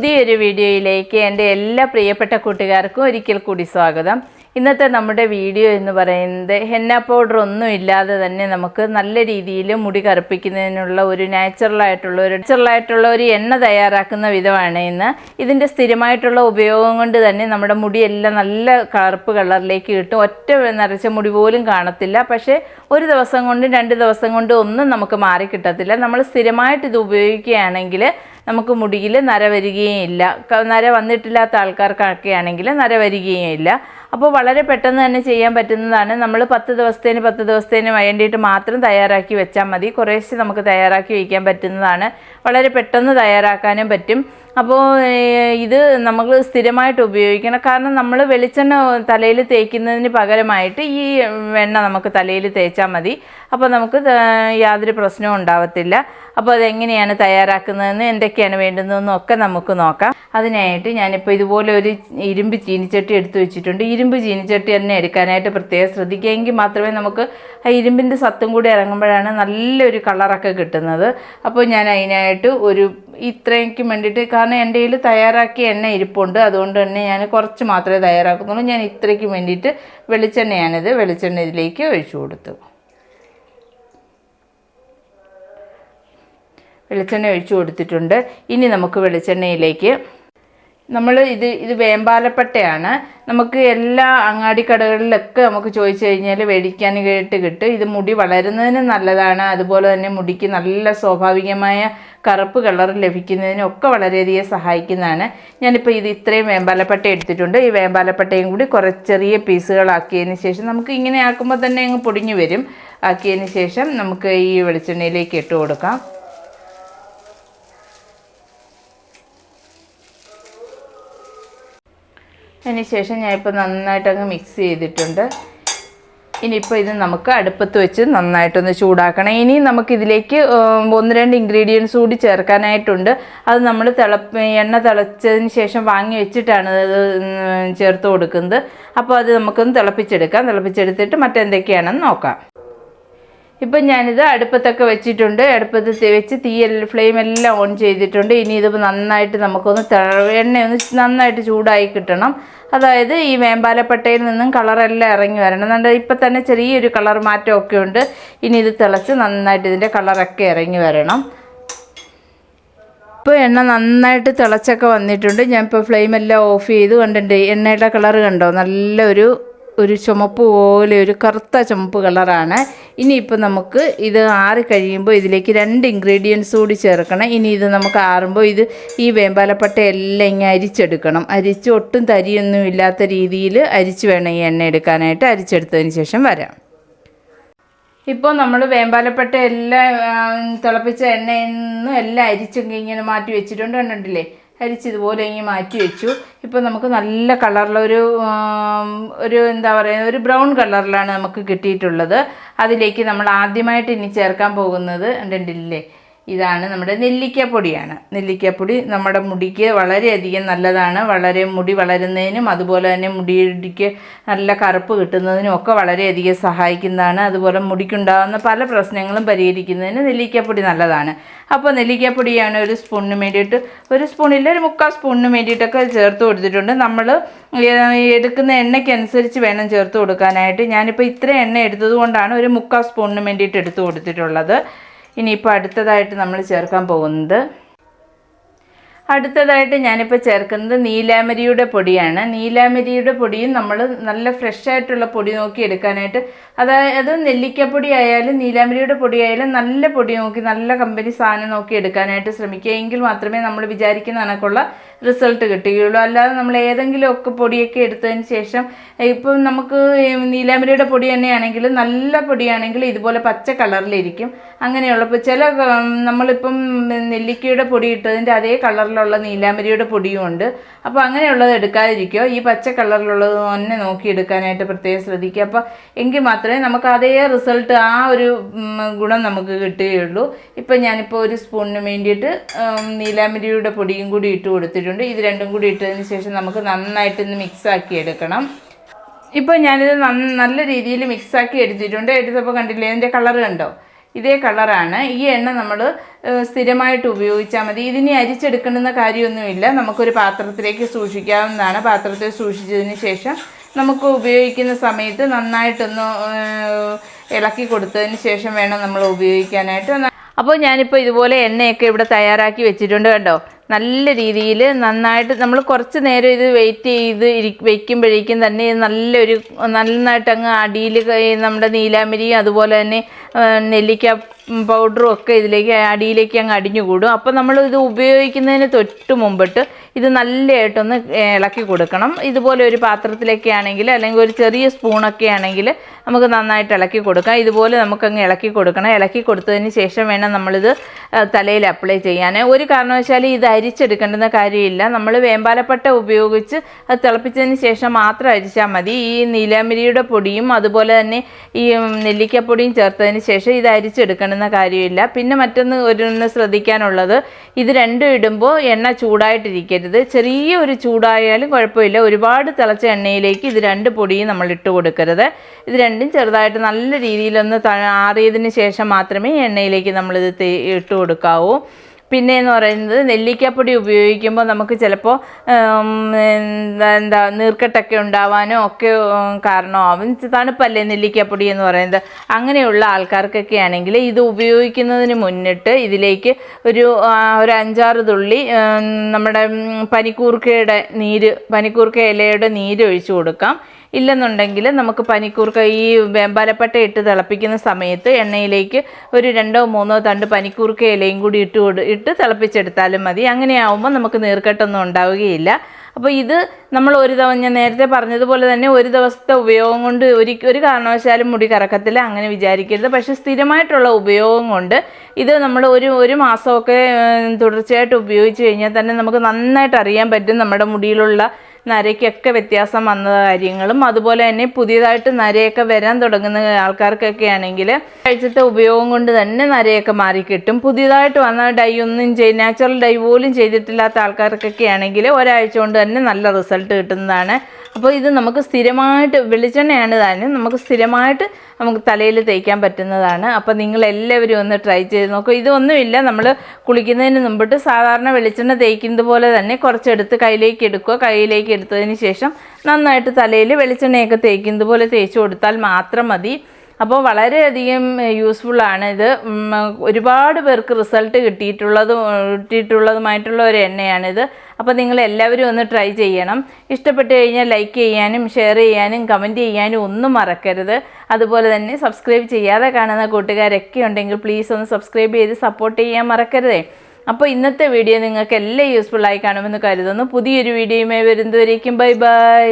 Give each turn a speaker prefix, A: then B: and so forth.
A: പുതിയൊരു വീഡിയോയിലേക്ക് എന്റെ എല്ലാ പ്രിയപ്പെട്ട കൂട്ടുകാർക്കും ഒരിക്കൽ കൂടി സ്വാഗതം. ഇന്നത്തെ നമ്മുടെ വീഡിയോ എന്ന് പറയുന്നത് ഹെന്ന പൗഡർ ഒന്നും ഇല്ലാതെ തന്നെ നമുക്ക് നല്ല രീതിയിൽ മുടി കറുപ്പിക്കുന്നതിനുള്ള ഒരു നാച്ചുറലായിട്ടുള്ള ഒരു നാച്ചുറലായിട്ടുള്ള ഒരു എണ്ണ തയ്യാറാക്കുന്ന വിധമാണ് ഇന്ന്. ഇതിന്റെ സ്ഥിരമായിട്ടുള്ള ഉപയോഗം കൊണ്ട് തന്നെ നമ്മുടെ മുടിയെല്ലാം നല്ല കറുപ്പ് കളറിലേക്ക് കിട്ടും. ഒറ്റ നിറച്ച മുടി പോലും കാണത്തില്ല. പക്ഷേ ഒരു ദിവസം കൊണ്ടും രണ്ട് ദിവസം കൊണ്ടും ഒന്നും നമുക്ക് മാറി കിട്ടത്തില്ല. നമ്മൾ സ്ഥിരമായിട്ട് ഇത് ഉപയോഗിക്കുകയാണെങ്കിൽ നമുക്ക് മുടിയിൽ നര വരികയും ഇല്ല. നര വന്നിട്ടില്ലാത്ത ആൾക്കാർക്കൊക്കെ ആണെങ്കിൽ നര വരികയും ഇല്ല. അപ്പോൾ വളരെ പെട്ടെന്ന് തന്നെ ചെയ്യാൻ പറ്റുന്നതാണ്. നമ്മൾ പത്ത് ദിവസത്തേന് പത്ത് ദിവസത്തേന് വേണ്ടിയിട്ട് മാത്രം തയ്യാറാക്കി വെച്ചാൽ മതി. കുറേശ്ശെ നമുക്ക് തയ്യാറാക്കി വയ്ക്കാൻ പറ്റുന്നതാണ്. വളരെ പെട്ടെന്ന് തയ്യാറാക്കാനും പറ്റും. അപ്പോൾ ഇത് നമുക്ക് സ്ഥിരമായിട്ട് ഉപയോഗിക്കണം. കാരണം നമ്മൾ വെളിച്ചെണ്ണ തലയിൽ തേക്കുന്നതിന് പകരമായിട്ട് ഈ വെണ്ണ നമുക്ക് തലയിൽ തേച്ചാൽ മതി. അപ്പോൾ നമുക്ക് യാതൊരു പ്രശ്നവും ഉണ്ടാവത്തില്ല. അപ്പോൾ അതെങ്ങനെയാണ് തയ്യാറാക്കുന്നതെന്ന് എന്തൊക്കെയാണ് വേണ്ടുന്നതെന്നും ഒക്കെ നമുക്ക് നോക്കാം. അതിനായിട്ട് ഞാനിപ്പോൾ ഇതുപോലെ ഒരു ഇരുമ്പ് ചീനിച്ചട്ടി എടുത്തു വെച്ചിട്ടുണ്ട്. ഇരുമ്പ് ചീനിച്ചട്ടി തന്നെ എടുക്കാനായിട്ട് പ്രത്യേകം ശ്രദ്ധിക്കുക. എങ്കിൽ മാത്രമേ നമുക്ക് ആ ഇരുമ്പിന്റെ സത്തും കൂടി ഇറങ്ങുമ്പോഴാണ് നല്ലൊരു കളറൊക്കെ കിട്ടുന്നത്. അപ്പോൾ ഞാൻ അതിനായിട്ട് ഒരു ഇത്രയ്ക്കും വേണ്ടിയിട്ട് കാരണം എന്റെ കയ്യിൽ തയ്യാറാക്കിയ എണ്ണ ഇരിപ്പുണ്ട്. അതുകൊണ്ട് തന്നെ ഞാൻ കുറച്ച് മാത്രമേ തയ്യാറാക്കുന്നുള്ളൂ. ഞാൻ ഇത്രയ്ക്കും വേണ്ടിയിട്ട് വെളിച്ചെണ്ണയാണിത്. വെളിച്ചെണ്ണ ഇതിലേക്ക് ഒഴിച്ചു കൊടുത്തു. വെളിച്ചെണ്ണ ഒഴിച്ചു കൊടുത്തിട്ടുണ്ട്. ഇനി നമുക്ക് വെളിച്ചെണ്ണയിലേക്ക് നമ്മൾ ഇത് ഇത് വേമ്പാലപ്പട്ടയാണ്. നമുക്ക് എല്ലാ അങ്ങാടി കടകളിലൊക്കെ നമുക്ക് ചോദിച്ചു കഴിഞ്ഞാൽ കേട്ട് കിട്ടും. ഇത് മുടി വളരുന്നതിന് നല്ലതാണ്. അതുപോലെ തന്നെ മുടിക്ക് നല്ല സ്വാഭാവികമായ കറുപ്പ് കളർ ലഭിക്കുന്നതിനും ഒക്കെ വളരെയധികം സഹായിക്കുന്നതാണ്. ഞാനിപ്പോൾ ഇത് ഇത്രയും വേമ്പാലപ്പട്ട എടുത്തിട്ടുണ്ട്. ഈ വേമ്പാലപ്പട്ടയും കൂടി കുറച്ച് ചെറിയ പീസുകളാക്കിയതിന് ശേഷം നമുക്ക് ഇങ്ങനെ ആക്കുമ്പോൾ തന്നെ അങ്ങ് പൊടിഞ്ഞു വരും. ആക്കിയതിന് ശേഷം നമുക്ക് ഈ വെളിച്ചെണ്ണയിലേക്ക് ഇട്ട് കൊടുക്കാം. അതിനുശേഷം ഞാനിപ്പോൾ നന്നായിട്ട് അങ്ങ് മിക്സ് ചെയ്തിട്ടുണ്ട്. ഇനിയിപ്പോൾ ഇത് നമുക്ക് അടുപ്പത്ത് വെച്ച് നന്നായിട്ടൊന്ന് ചൂടാക്കണം. ഇനി നമുക്കിതിലേക്ക് ഒന്ന് രണ്ട് ഇൻഗ്രീഡിയൻസ് കൂടി ചേർക്കാനായിട്ടുണ്ട്. അത് നമ്മൾ തിള എണ്ണ തിളച്ചതിന് ശേഷം വാങ്ങി വെച്ചിട്ടാണ് അത് ചേർത്ത് കൊടുക്കുന്നത്. അപ്പോൾ അത് നമുക്കൊന്ന് തിളപ്പിച്ചെടുക്കാം. തിളപ്പിച്ചെടുത്തിട്ട് മറ്റെന്തൊക്കെയാണെന്ന് നോക്കാം. ഇപ്പം ഞാനിത് അടുപ്പത്തൊക്കെ വെച്ചിട്ടുണ്ട്. അടുപ്പത്ത് വെച്ച് തീ ഫ്ലെയിം എല്ലാം ഓൺ ചെയ്തിട്ടുണ്ട്. ഇനി ഇത് നന്നായിട്ട് നമുക്കൊന്ന് എണ്ണയൊന്ന് നന്നായിട്ട് ചൂടായി കിട്ടണം. അതായത് ഈ വേമ്പാലപ്പട്ടയിൽ നിന്നും കളറെല്ലാം ഇറങ്ങി വരണം. നല്ല ഇപ്പം തന്നെ ചെറിയൊരു കളർ മാറ്റമൊക്കെ ഉണ്ട്. ഇനി ഇത് തിളച്ച് നന്നായിട്ട് ഇതിന്റെ കളറൊക്കെ ഇറങ്ങി വരണം. ഇപ്പോൾ എണ്ണ നന്നായിട്ട് തിളച്ചൊക്കെ വന്നിട്ടുണ്ട്. ഞാൻ ഇപ്പോൾ ഫ്ലെയിം എല്ലാം ഓഫ് ചെയ്ത്. കണ്ടിട്ടുണ്ട് എണ്ണയുടെ കളർ കണ്ടോ? നല്ലൊരു ഒരു ചുമപ്പ് പോലെ ഒരു കറുത്ത ചുമപ്പ് കളറാണ്. ഇനിയിപ്പോൾ നമുക്ക് ഇത് ആറി കഴിയുമ്പോൾ ഇതിലേക്ക് രണ്ട് ഇൻഗ്രീഡിയൻസ് കൂടി ചേർക്കണം. ഇനി ഇത് നമുക്ക് ആറുമ്പോൾ ഇത് ഈ വേമ്പാലപ്പട്ട എല്ലാം ഇങ്ങനെ അരിച്ചെടുക്കണം. അരിച്ച് ഒട്ടും തരിയൊന്നും ഇല്ലാത്ത രീതിയിൽ അരിച്ച് വേണം ഈ എണ്ണ എടുക്കാനായിട്ട്. അരിച്ചെടുത്തതിന് ശേഷം വരാം. ഇപ്പോൾ നമ്മൾ വേമ്പാലപ്പട്ട എല്ലാം തിളപ്പിച്ച എണ്ണയിൽ നിന്നും എല്ലാം അരിച്ചെങ്കിൽ ഇങ്ങനെ മാറ്റി വെച്ചിട്ടുണ്ട് കണ്ടിട്ടില്ലേ? അരിച്ച് ഇതുപോലെ ഇങ്ങനെ മാറ്റി വെച്ചു. ഇപ്പോൾ നമുക്ക് നല്ല കളറിലൊരു ഒരു എന്താ പറയുക ഒരു ബ്രൗൺ കളറിലാണ് നമുക്ക് കിട്ടിയിട്ടുള്ളത്. അതിലേക്ക് നമ്മൾ ആദ്യമായിട്ട് ഇനി ചേർക്കാൻ പോകുന്നത് കണ്ടിട്ടില്ലേ? ഇതാണ് നമ്മുടെ നെല്ലിക്കപ്പൊടിയാണ്. നെല്ലിക്കപ്പൊടി നമ്മുടെ മുടിക്ക് വളരെയധികം നല്ലതാണ്. വളരെ മുടി വളരുന്നതിനും അതുപോലെ തന്നെ മുടിക്ക് നല്ല കറുപ്പ് കിട്ടുന്നതിനും ഒക്കെ വളരെയധികം സഹായിക്കുന്നതാണ്. അതുപോലെ മുടിക്കുണ്ടാകുന്ന പല പ്രശ്നങ്ങളും പരിഹരിക്കുന്നതിന് നെല്ലിക്കപ്പൊടി നല്ലതാണ്. അപ്പോൾ നെല്ലിക്കപ്പൊടിയാണ് ഒരു സ്പൂണിന് വേണ്ടിയിട്ട് ഒരു സ്പൂണില്ല ഒരു മുക്കാൽ സ്പൂണിന് വേണ്ടിയിട്ടൊക്കെ ചേർത്ത് കൊടുത്തിട്ടുണ്ട്. നമ്മൾ എടുക്കുന്ന എണ്ണയ്ക്കനുസരിച്ച് വേണം ചേർത്ത് കൊടുക്കാനായിട്ട്. ഞാനിപ്പോൾ ഇത്ര എണ്ണ എടുത്തത് കൊണ്ടാണ് ഒരു മുക്കാൽ സ്പൂണിന് വേണ്ടിയിട്ട് എടുത്ത് കൊടുത്തിട്ടുള്ളത്. ഇനിയിപ്പോൾ അടുത്തതായിട്ട് നമ്മൾ ചേർക്കാൻ പോകുന്നത് അടുത്തതായിട്ട് ഞാനിപ്പോൾ ചേർക്കുന്നത് നീലാമരിയുടെ പൊടിയാണ്. നീലാമരിയുടെ പൊടിയും നമ്മൾ നല്ല ഫ്രഷ് ആയിട്ടുള്ള പൊടി നോക്കി എടുക്കാനായിട്ട്. അതായത് നെല്ലിക്കപ്പൊടി ആയാലും നീലാമരിയുടെ പൊടി ആയാലും നല്ല പൊടി നോക്കി നല്ല കമ്പനി സാധനം നോക്കി എടുക്കാനായിട്ട് ശ്രമിക്കുക. എങ്കിൽ മാത്രമേ നമ്മൾ വിചാരിക്കുന്ന കണക്കുള്ള റിസൾട്ട് കിട്ടുകയുള്ളൂ. അല്ലാതെ നമ്മൾ ഏതെങ്കിലും ഒക്കെ പൊടിയൊക്കെ എടുത്തതിന് ശേഷം ഇപ്പം നമുക്ക് നീലാമരിയുടെ പൊടി തന്നെയാണെങ്കിൽ നല്ല പൊടിയാണെങ്കിൽ ഇതുപോലെ പച്ച കളറിലിരിക്കും അങ്ങനെയുള്ളപ്പോൾ ചില നമ്മളിപ്പം നെല്ലിക്കയുടെ പൊടി ഇട്ടതിന്റെ അതേ കളറിലുള്ള നീലാമരിയുടെ പൊടിയും ഉണ്ട്. അപ്പോൾ അങ്ങനെയുള്ളത് എടുക്കാതിരിക്കുക. ഈ പച്ച കളറിലുള്ളത് തന്നെ നോക്കി എടുക്കാനായിട്ട് പ്രത്യേകം ശ്രദ്ധിക്കുക. അപ്പോൾ എങ്കിൽ മാത്രമേ നമുക്ക് അതേ റിസൾട്ട് ആ ഒരു ഗുണം നമുക്ക് കിട്ടുകയുള്ളൂ. ഇപ്പം ഞാനിപ്പോൾ ഒരു സ്പൂണിന് വേണ്ടിയിട്ട് നീലാമരിയുടെ പൊടിയും കൂടി ഇട്ട് കൊടുത്തിട്ടുണ്ട്. ഇത് രണ്ടും കൂടി ഇട്ടതിന് ശേഷം നമുക്ക് നന്നായിട്ടൊന്ന് മിക്സ് ആക്കി എടുക്കണം. ഇപ്പോൾ ഞാനിത് നല്ല രീതിയിൽ മിക്സാക്കി എടുത്തിട്ടുണ്ട്. എടുത്തപ്പോൾ കണ്ടില്ലേ? ഇതിന്റെ കളർ കണ്ടോ? ഇതേ കളറാണ്. ഈ എണ്ണ നമ്മൾ സ്ഥിരമായിട്ട് ഉപയോഗിച്ചാൽ മതി. ഇതിനെ അരിച്ചെടുക്കണമെന്ന കാര്യമൊന്നുമില്ല. നമുക്കൊരു പാത്രത്തിലേക്ക് സൂക്ഷിക്കാവുന്നതാണ്. പാത്രത്തിൽ സൂക്ഷിച്ചതിന് ശേഷം നമുക്ക് ഉപയോഗിക്കുന്ന സമയത്ത് നന്നായിട്ടൊന്ന് ഇളക്കി കൊടുത്തതിന് ശേഷം വേണം നമ്മൾ ഉപയോഗിക്കാനായിട്ട്. അപ്പോൾ ഞാനിപ്പോൾ ഇതുപോലെ എണ്ണയൊക്കെ ഇവിടെ തയ്യാറാക്കി വെച്ചിട്ടുണ്ട് കണ്ടോ? നല്ല രീതിയിൽ നന്നായിട്ട് നമ്മൾ കുറച്ച് നേരം ഇത് വെയിറ്റ് ചെയ്ത് ഇരി വയ്ക്കുമ്പോഴേക്കും തന്നെ നല്ലൊരു നന്നായിട്ട് അങ്ങ് അടിയിൽ നമ്മുടെ നീലാമരിയും അതുപോലെ തന്നെ നെല്ലിക്ക പൗഡറും ഒക്കെ ഇതിലേക്ക് അടിയിലേക്ക് അങ്ങ് അടിഞ്ഞു കൂടും അപ്പോൾ നമ്മൾ ഇത് ഉപയോഗിക്കുന്നതിന് തൊട്ട് മുമ്പിട്ട് ഇത് നല്ലതായിട്ടൊന്ന് ഇളക്കി കൊടുക്കണം. ഇതുപോലെ ഒരു പാത്രത്തിലൊക്കെ ആണെങ്കിൽ അല്ലെങ്കിൽ ഒരു ചെറിയ സ്പൂണൊക്കെ ആണെങ്കിൽ നമുക്ക് നന്നായിട്ട് ഇളക്കി കൊടുക്കാം. ഇതുപോലെ നമുക്കങ്ങ് ഇളക്കി കൊടുക്കണം. ഇളക്കി കൊടുത്തതിന് ശേഷം വേണം നമ്മളിത് തലയിൽ അപ്ലൈ ചെയ്യാൻ. ഒരു കാരണവശാലും ഇത് അരിച്ചെടുക്കേണ്ടുന്ന കാര്യമില്ല. നമ്മൾ വേമ്പാലപ്പട്ട ഉപയോഗിച്ച് അത് തിളപ്പിച്ചതിന് ശേഷം മാത്രം അരിച്ചാൽ മതി. ഈ നീലാമിരിയുടെ പൊടിയും അതുപോലെ തന്നെ ഈ നെല്ലിക്കപ്പൊടിയും ചേർത്തതിന് ശേഷം ഇത് അരിച്ചെടുക്കണമെന്ന കാര്യമില്ല. പിന്നെ മറ്റൊന്ന് ഒരു ശ്രദ്ധിക്കാനുള്ളത് ഇത് രണ്ടും ഇടുമ്പോൾ എണ്ണ ചൂടായിട്ടിരിക്കരുത്. ചെറിയ ഒരു ചൂടായാലും കുഴപ്പമില്ല. ഒരുപാട് തിളച്ച എണ്ണയിലേക്ക് ഇത് രണ്ട് പൊടിയും നമ്മൾ ഇട്ട് കൊടുക്കരുത്. ഇത് രണ്ടും ചെറുതായിട്ട് നല്ല രീതിയിലൊന്ന് ആറിയതിന് ശേഷം മാത്രമേ എണ്ണയിലേക്ക് നമ്മളിത് ഇട്ട് കൊടുക്കാവൂ. പിന്നെ എന്ന് പറയുന്നത് നെല്ലിക്കാപ്പൊടി ഉപയോഗിക്കുമ്പോൾ നമുക്ക് ചിലപ്പോൾ എന്താ നീർക്കെട്ടൊക്കെ ഉണ്ടാവാനോ ഒക്കെ കാരണമാവും. തണുപ്പല്ലേ നെല്ലിക്കാപ്പൊടി എന്ന് പറയുന്നത്. അങ്ങനെയുള്ള ആൾക്കാർക്കൊക്കെ ആണെങ്കിൽ ഇത് ഉപയോഗിക്കുന്നതിന് മുന്നിട്ട് ഇതിലേക്ക് ഒരു ഒരു അഞ്ചാറ് തുള്ളി നമ്മുടെ പനിക്കൂർക്കയുടെ നീര് പനിക്കൂർക്ക ഇലയുടെ നീര് ഒഴിച്ചു കൊടുക്കാം. ഇല്ലെന്നുണ്ടെങ്കിൽ നമുക്ക് പനിക്കൂർക്ക ഈ വേമ്പാലപ്പട്ട ഇട്ട് തിളപ്പിക്കുന്ന സമയത്ത് എണ്ണയിലേക്ക് ഒരു രണ്ടോ മൂന്നോ തണ്ട് പനിക്കൂർക്ക ഇലയും കൂടി ഇട്ട് കൊടു ഇട്ട് തിളപ്പിച്ചെടുത്താലും മതി. അങ്ങനെയാവുമ്പോൾ നമുക്ക് നീർക്കെട്ടൊന്നും ഉണ്ടാവുകയില്ല. അപ്പോൾ ഇത് നമ്മൾ ഒരു ദിവസം ഞാൻ നേരത്തെ പറഞ്ഞതുപോലെ തന്നെ ഒരു ദിവസത്തെ ഉപയോഗം കൊണ്ട് ഒരു ഒരു കാരണവശാലും മുടി കറക്കത്തില്ല അങ്ങനെ വിചാരിക്കരുത്. പക്ഷേ സ്ഥിരമായിട്ടുള്ള ഉപയോഗം കൊണ്ട് ഇത് നമ്മൾ ഒരു ഒരു മാസമൊക്കെ തുടർച്ചയായിട്ട് ഉപയോഗിച്ച് കഴിഞ്ഞാൽ തന്നെ നമുക്ക് നന്നായിട്ട് അറിയാൻ പറ്റും നമ്മുടെ മുടിയിലുള്ള നരയ്ക്കൊക്കെ വ്യത്യാസം വന്ന കാര്യങ്ങളും അതുപോലെ തന്നെ പുതിയതായിട്ട് നരയൊക്കെ വരാൻ തുടങ്ങുന്ന ആൾക്കാർക്കൊക്കെ ആണെങ്കിൽ കഴിച്ചത്തെ ഉപയോഗം കൊണ്ട് തന്നെ നരയൊക്കെ മാറിക്കിട്ടും പുതിയതായിട്ട് വന്ന ഡൈ ഒന്നും ചെയ് നാച്ചുറൽ ഡൈ പോലും ചെയ്തിട്ടില്ലാത്ത ആൾക്കാർക്കൊക്കെ ആണെങ്കിൽ ഒരാഴ്ച കൊണ്ട് തന്നെ നല്ല റിസൾട്ട് കിട്ടുന്നതാണ് അപ്പോൾ ഇത് നമുക്ക് സ്ഥിരമായിട്ട് വെളിച്ചെണ്ണയാണ് താനും നമുക്ക് സ്ഥിരമായിട്ട് നമുക്ക് തലയിൽ തേക്കാൻ പറ്റുന്നതാണ്. അപ്പോൾ നിങ്ങൾ എല്ലാവരും ഒന്ന് ട്രൈ ചെയ്ത് നോക്കുക ഇതൊന്നുമില്ല. നമ്മൾ കുളിക്കുന്നതിന് മുമ്പിട്ട് സാധാരണ വെളിച്ചെണ്ണ തേക്കുന്നത് പോലെ തന്നെ കുറച്ചെടുത്ത് കയ്യിലേക്ക് എടുക്കുക. കയ്യിലേക്ക് എടുത്തതിന് ശേഷം നന്നായിട്ട് തലയിൽ വെളിച്ചെണ്ണയൊക്കെ തേക്കുന്നത് പോലെ തേച്ച് കൊടുത്താൽ മാത്രം മതി. അപ്പോൾ വളരെയധികം യൂസ്ഫുള്ളാണ് ഇത്. ഒരുപാട് പേർക്ക് റിസൾട്ട് കിട്ടിയിട്ടുള്ളതും കിട്ടിയിട്ടുള്ളതുമായിട്ടുള്ള ഒരു എണ്ണയാണിത്. അപ്പോൾ നിങ്ങൾ എല്ലാവരും ഒന്ന് ട്രൈ ചെയ്യണം. ഇഷ്ടപ്പെട്ട് കഴിഞ്ഞാൽ ലൈക്ക് ചെയ്യാനും ഷെയർ ചെയ്യാനും കമന്റ് ചെയ്യാനും ഒന്നും മറക്കരുത്. അതുപോലെ തന്നെ സബ്സ്ക്രൈബ് ചെയ്യാതെ കാണുന്ന കൂട്ടുകാരൊക്കെ ഉണ്ടെങ്കിൽ പ്ലീസ് ഒന്ന് സബ്സ്ക്രൈബ് ചെയ്ത് സപ്പോർട്ട് ചെയ്യാൻ മറക്കരുതേ. അപ്പോൾ ഇന്നത്തെ വീഡിയോ നിങ്ങൾക്ക് എല്ലാം യൂസ്ഫുള്ളായി കാണുമെന്ന് കരുതുന്നു. പുതിയൊരു വീഡിയോയുമായി വരുന്നതുവരേക്കും. Bye bye